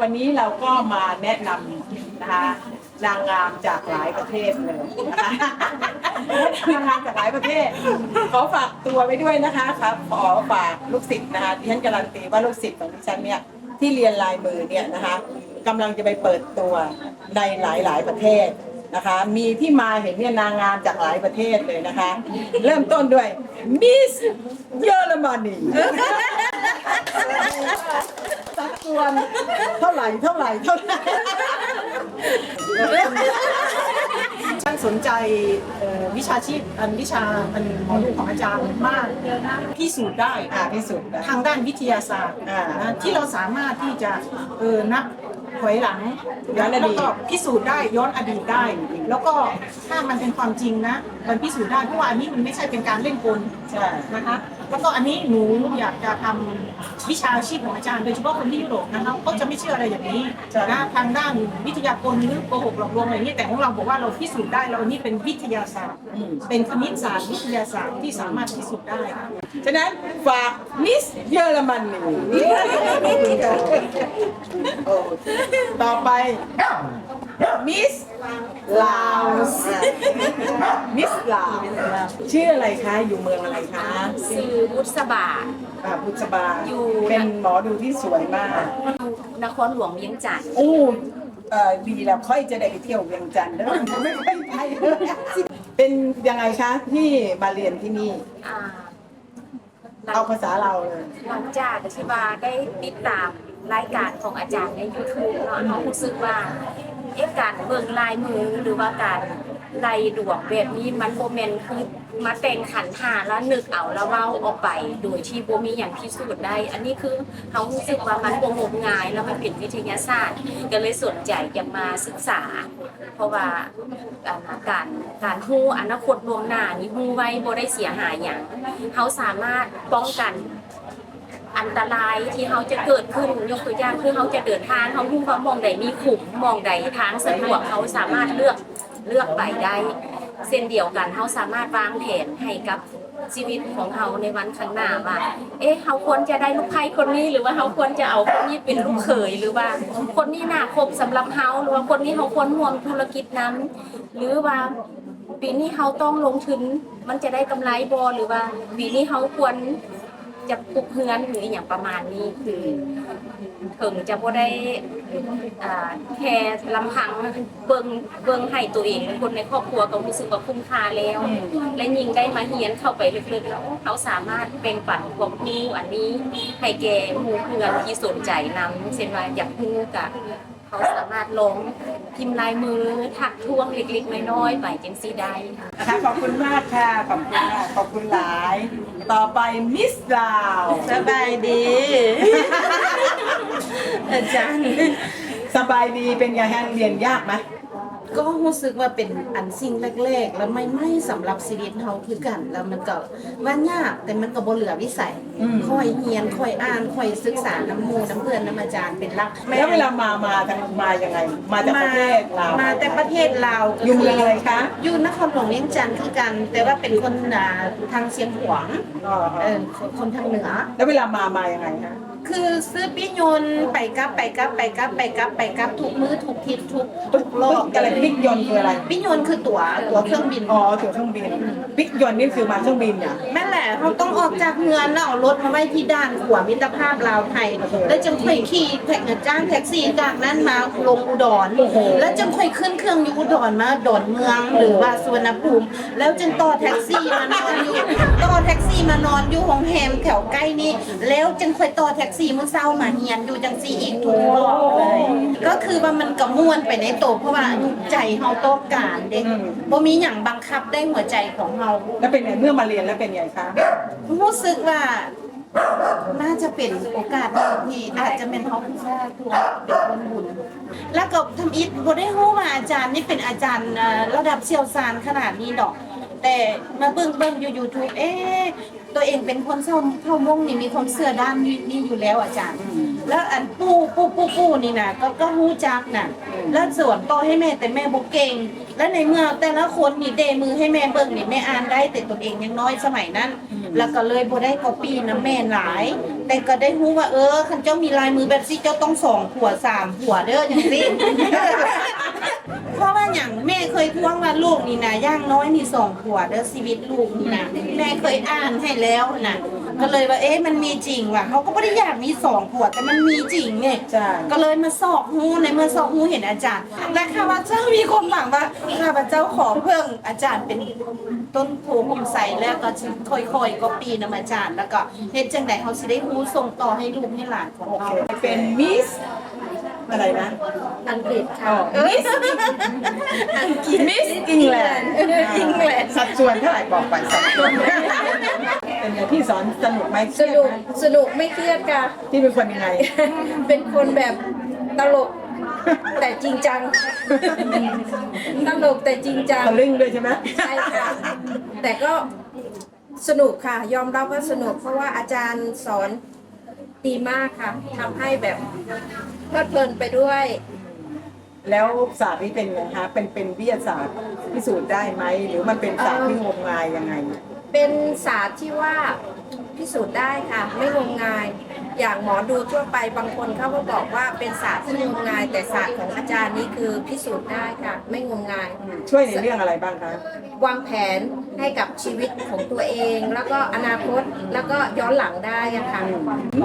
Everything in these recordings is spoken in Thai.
วันนี้เราก็มาแนะนำนะคะนางงามจากหลายประเทศเลยนะคะนางงามจากหลายประเทศ ขอฝากตัวไว้ด้วยนะคะครับขอฝากลูกศิษย์นะคะที่ฉันการันตีว่าลูกศิษย์ของดิฉันเนี่ยที่เรียนลายมือเนี่ยนะคะกำลังจะไปเปิดตัวในหลาย ๆ ประเทศ นะคะ มีที่มาเห็นเนี่ยนางงามจากหลายประเทศเลยนะคะ เริ่มต้นด้วยมิสเยอรมนีสัดส่วนเท่าไหร่เท่าไหร่เท่าไหร่ฉันสนใจเอ่อวิชาชีพอันวิชาอันหมอดูของอาจารย์มากพิสูจน์ได้อ่าพิสูจน์ได้ทางด้านวิทยาศาสตร์อ่านะที่เราสามารถที่จะเออนับ ถอยหลังย้อนอดีต แล้วก็พิสูจน์ได้ย้อนอดีตได้ แล้วก็ถ้ามันเป็นความจริงนะ มันพิสูจน์ได้เพราะว่าอันนี้มันไม่ใช่เป็นการเล่นกลใช่ นะคะ แล้วก็อันนี้หนูอยากจะทำวิชาชีพของอาจารย์โดยเฉพาะคนที่ยุโรปนะคะเขาจะไม่เชื่ออะไรอย่างนี้นะทางด้านวิทยากรหรือโกหกหลอกลวงอะไรอย่างนี้แต่ของเราบอกว่าเราพิสูจน์ได้เราอันนี้เป็นวิทยาศาสตร์อืมเป็นคณิตศาสตร์วิทยาศาสตร์ที่สามารถพิสูจน์ได้ค่ะฉะนั้นฝากมิสเยอรมนีโอเคต่อไป มิสลาวมิสลาวชื่ออะไรคะอยู่เมืองอะไรคะซื้อบุษบา อ่าพุทธบาอยู่ เป็นหมอดูที่สวยมากนครหลวงเวียงจันทร์โอ้เอ่อดีแล้วค่อยจะได้ไปเที่ยวเวียงจันทร์เด้อไม่ค่อยไปเลยเป็นยังไงคะที่มาเรียนที่นี่ อ่าหลัเอางภาษาเราเลย หลังจากที่ว่าได้ติดตามรายการของอาจารย์ใน YouTube เนาะเขารู้สึกว่า เอ๊ะการเบิ่งลายมือหรือว่าการไล่ดวงแบบนี้มันโมเมนคือมาแต่งขันหาแล้วนึกเอาแล้วเว้าออกไปโดยที่บ่มีอย่างพิสูจน์ได้ อันนี้คือเขารู้สึกว่ามันบ่งมงายแล้วมันเป็นวิทยาศาสตร์ ก็เลยสนใจอยากมาศึกษา เพราะว่าอาการการฮู้อนาคตล่วงหน้านี่ฮู้ไว้บ่ได้เสียหายหยังเขาสามารถป้องกัน อันตรายที่เขาจะเกิดขึ้นยกตัวอย่างคือเขาจะเดินทางเขารู้ว่ามองใดมีขุมมองใดทางสะดวกเขาสามารถเลือกเลือกไปได้เส้นเดียวกันเขาสามารถวางแผนให้กับชีวิตของเขาในวันข้างหน้าว่า เอ๊ะเขาควรจะได้ลูกไพ่คนนี้หรือว่าเขาควรจะเอาคนนี้เป็นลูกเขยหรือว่า คนนี้น่าคบสำหรับเขาหรือว่าคนนี้เขาควรร่วมธุรกิจนั้น หรือว่าปีนี้เขาต้องลงทุนมันจะได้กำไรบอหรือว่าปีนี้เขาควร จะปลุกเฮือนหรืออย่างประมาณนี้คือถึงจะบ่ได้อ่าแค่ลำพังเบิงเบิงให้ตัวเองและคนในครอบครัวก็รู้สึกว่าคุ้มค่าแล้ว และยิ่งได้มาเฮียนเข้าไปลึกๆแล้วเขาสามารถเป็นปันความรู้อันนี้ให้แก่หมู่เพื่อนที่สนใจนำเช่นว่าอยากรู้กับ เขาสามารถลงพิมพ์ลายมือถักท่วงเล็กๆน้อยๆไปจังซี่ได้นะคะขอบคุณมากค่ะ ขอบคุณมากขอบคุณหลาย ต่อไปมิสลาวสบายดี อาจารย์ สบายดีเป็นไงฮะเรียนยากไหม ก็รู้สึกว่าเป็นอันสิ่งแรกๆ แล้วไม่ไม่สำหรับชีวิตเฮาคือกัน แล้วมันก็ว่ายากแต่มันก็บ่เหลือวิสัยค่อยเรียนค่อยอ่านค่อยศึกษาน้ำหมูน้ำเพื่อนน้ำอาจารย์เป็นหลักแล้วเวลามามาทางมายังไง มาจากประเทศลาวมาแต่ประเทศลาวก็อยู่เมืองอะไรคะอยู่นครหลวงเวียงจันทร์คือกัน แต่ว่าเป็นคนอ่าทางเชียงขวางอ๋อเออคนทางเหนือแล้วเวลามามายังไงคะ คือซื้อปิ้ยนต์ไปกลับไปกลับไปกลับไปกลับไปกลับทุกมื้อทุกทิศทุกทุกรอบอะไรบิ๊กยนต์คืออะไร ปิ้ยนต์คือตั๋วตั๋วเครื่องบิน อ๋อถึงเครื่องบินบิ๊กยนต์นี่คือมาเครื่องบินเนี่ย แม่นแหละเขาต้องออกจากเงินแล้วเอารถมาไว้ที่ด้านขวามิตรภาพลาวไทย แล้วจึงค่อยขี่แท็กจ้างแท็กซี่จากนั้นมาลงอุดรแล้วจึงค่อยขึ้นเครื่องอยู่อุดรมาดอนเมืองหรือว่าสุวรรณภูมิ แล้วจึงต่อแท็กซี่มานอ มานอนอยู่โรงแรมแถวใกล้นี้ แล้วจึงค่อยต่อแท็กซี่มื้อเช้ามาเฮียนอยู่จังซี่อีกทุกรอบเลย ก็คือว่ามันก็ม่วนไปในโตวเพราะว่าใจเฮาต้องการเด็กบ่มีหยังบังคับได้หัวใจของเฮาแล้วเป็นไงเมื่อมาเรียนแล้วเป็นไงคะรู้สึกว่าน่าจะเป็นโอกาสที่อาจจะเป็นเพราะคุณพ่อตัวเป็นคนบุญ แล้วก็ทำอิฐบได้รู้ว่าอาจารย์นี่เป็นอาจารย์ระดับเชี่ยวชาญขนาดนี้ดอก แต่มาเบิ่งเบิ่งอยู่ YouTube เอ๊ะ ตัวเองเป็นคนเศร้าเท่ามงนี่มีความเชื่อด้านนี้นี่อยู่แล้วอาจารย์ แล้วอันปู่ปู่ปู่ปู่นี่นะก็ก็รู้จักน่ะ แล้วส่วนต่อให้แม่แต่แม่บ่เก่ง และในเมื่อแต่ละคนนี่เดมือให้แม่เบิ่งนี่แม่อ่านได้แต่ตนเองยังน้อยสมัยนั้น แล้วก็เลยบ่ได้ก๊อปปี้น้ำแม่หลาย แต่ก็ได้รู้ว่าเออคันเจ้ามีลายมือแบบซี่เจ้าต้องสองผัวสามผัวเด้ออย่างนี้ เพราะว่าอย่างแม่เคยทวงว่าลูกนี่นะย่างน้อยนี่สองขวดแล้วชีวิตลูกนี่นะแม่เคยอ่านให้แล้วนะ ก็เลยว่าเอ๊ะมันมีจริงว่ะเขาก็ไม่ได้อยากมีสองผัวแต่มันมีจริงเนี่ยใช่ ก็เลยมาสอบหูในเมื่อสอบหูเห็นอาจารย์ และข้าพเจ้ามีความหวังว่าข้าพเจ้าขอเพิ่งอาจารย์เป็นต้นโพผมใส่แล้วก็จะค่อยๆก็ปีนำอาจารย์ แล้วก็เฮ็ดจังไดเขาสิได้ฮู้ส่งต่อให้ลูกให้หลานของโอเคเราเป็นมิสอะไรนะอังกฤษอ๋ค่ะอมิสมิสอิงแลนด์อิงแลนด์สัดส่วนเท่าไหร่บอกไปสัดส่วน เป็นไงพี่สอนสนุกไหมเคสรียดนุกไหมสนุกไม่เครียดค่ะ พี่เป็นคนยังไง เป็นคนแบบตลกแต่จริงจัง ตลกแต่จริงจังทะลึ่งด้วยใช่ไหมใช่ค่ะ แต่ก็สนุกค่ะ ยอมรับว่าสนุก เพราะว่าอาจารย์สอนดีมากค่ะทำให้แบบเพลิดเพลินไปด้วย แล้วศาสตร์นี้เป็นไงคะเป็นเป็นวิทยาศาสตร์พิสูจน์ได้ไหมหรือมันเป็นศาสตร์ที่งมงายยังไง เป็นศาสตร์ที่ว่าพิสูจน์ได้ค่ะ ไม่งมงาย อย่างหมอดูทั่วไปบางคนเขาก็บอกว่าเป็นศาสตร์ที่งมงาย แต่ศาสตร์ของอาจารย์นี้คือพิสูจน์ได้ค่ะ ไม่งมงาย ช่วยในเรื่องอะไรบ้างคะ วางแผนให้กับชีวิตของตัวเอง แล้วก็อนาคตแล้วก็ย้อนหลังได้อะค่ะ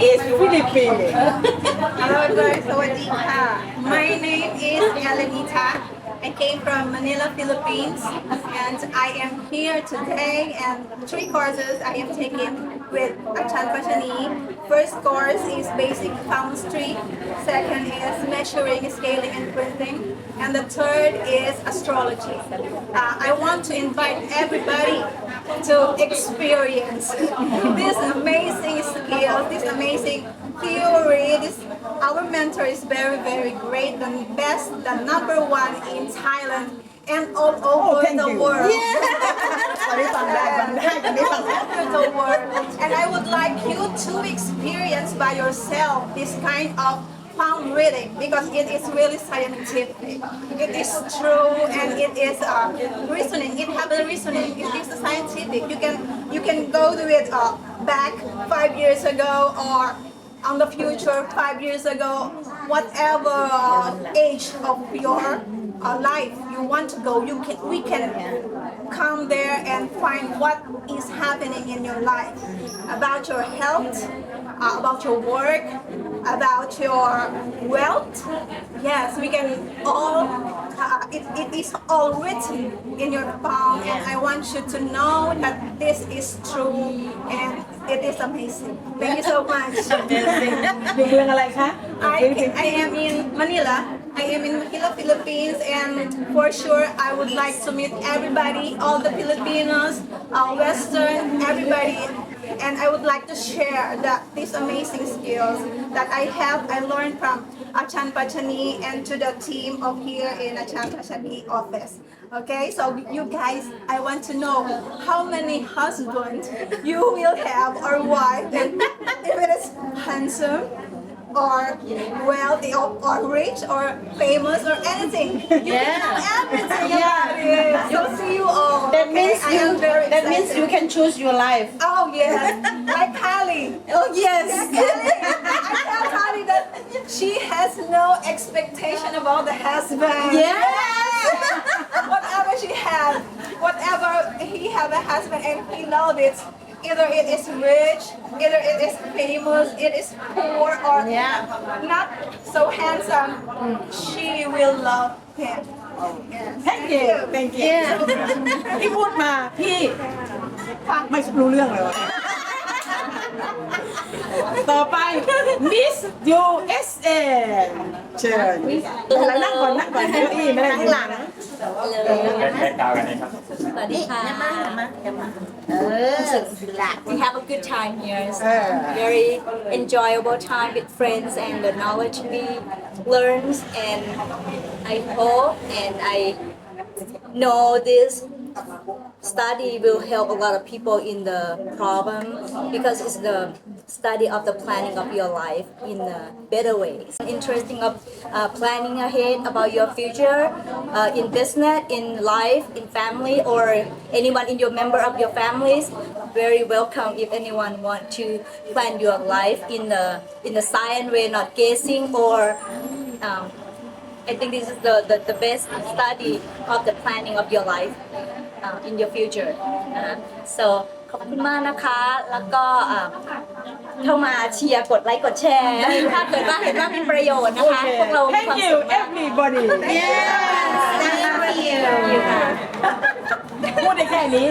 มิสฟิลิปปินส์ Hello guys, Sawadika. My name is Alanita. I came from Manila, Philippines, and I am here today. And three courses I am taking with Achan Pachani. First course is basic chemistry. Second is measuring, scaling, and printing. And the third is astrology. Uh, I want to invite everybody to experience this amazing skill, this amazing theory. This our mentor is very, very great, the best, the number one in Thailand and all over thank the world. and the world. And I would like you to experience by yourself this kind of palm reading because it is really scientific. It is true and it is uh, reasoning. It has a reasoning. It is scientific. You can you can go to it uh, back five years ago or on the future five years ago, whatever uh, age of your uh, life you want to go, you can we can come there and find what is happening in your life about your health, uh, about your work, about your wealth. Yes, we can all. Uh, it, it is all written in your palm, and I want you to know that this is true and it is amazing. Thank you so much. อยู่เมืองอะไรคะ I, I am in Manila. I am in Manila, Philippines, and for sure I would like to meet everybody, all the Filipinos, uh, Western, everybody, and I would like to share that these amazing skills that I have. I learned from Achan Pachani and to the team of here in Achan Pachani office. Okay, so you guys, I want to know how many husbands you will have or wife, and if it is handsome or wealthy or, or rich or famous or anything. You can know everything about it. So see you all. That okay? means I you that means you can choose your life Oh yes, like Kali. oh yes Kali, I tell Kali that she has no expectation about the husband. Yes. whatever she has, whatever he have a husband and he loves it. Either it is rich, either it is famous, it is poor, or Yeah. not so handsome. She will love him. Yes. thank you thank you ที่พูดมาพี่ไม่รู้เรื่องเลยวะต่อไป Miss USA เชิญแล้วนั่งก่อนนั่งก่อนเก้าอี้ไม่ได้ยืน หลัง แบ็คแบ็คกราวด์กันนะครับ สวัสดีค่ะ We have a good time here. It's เออ very enjoyable time with friends and the knowledge we learn and I hope and I know this study will help a lot of people in the problem because it's the study of the planning of your life in a better way. Interesting of uh, planning ahead about your future uh, in business, in life, in family, or anyone in your member of your families. Very welcome if anyone want to plan your life in the in the science way, not guessing or. Um, I think this is the, the, the best study of the planning of your life uh, in your future นะคะ so ขอบคุณมากนะคะ แล้วก็อ่าเข้ามาเชียร์กดไลค์กดแชร์ ถ้าเกิดว่าเห็นว่ามีประโยชน์นะคะ พวกเรามีความ Thank สุ you ขมาก everybody Thank you ค่ะ พูดได้แค่นี้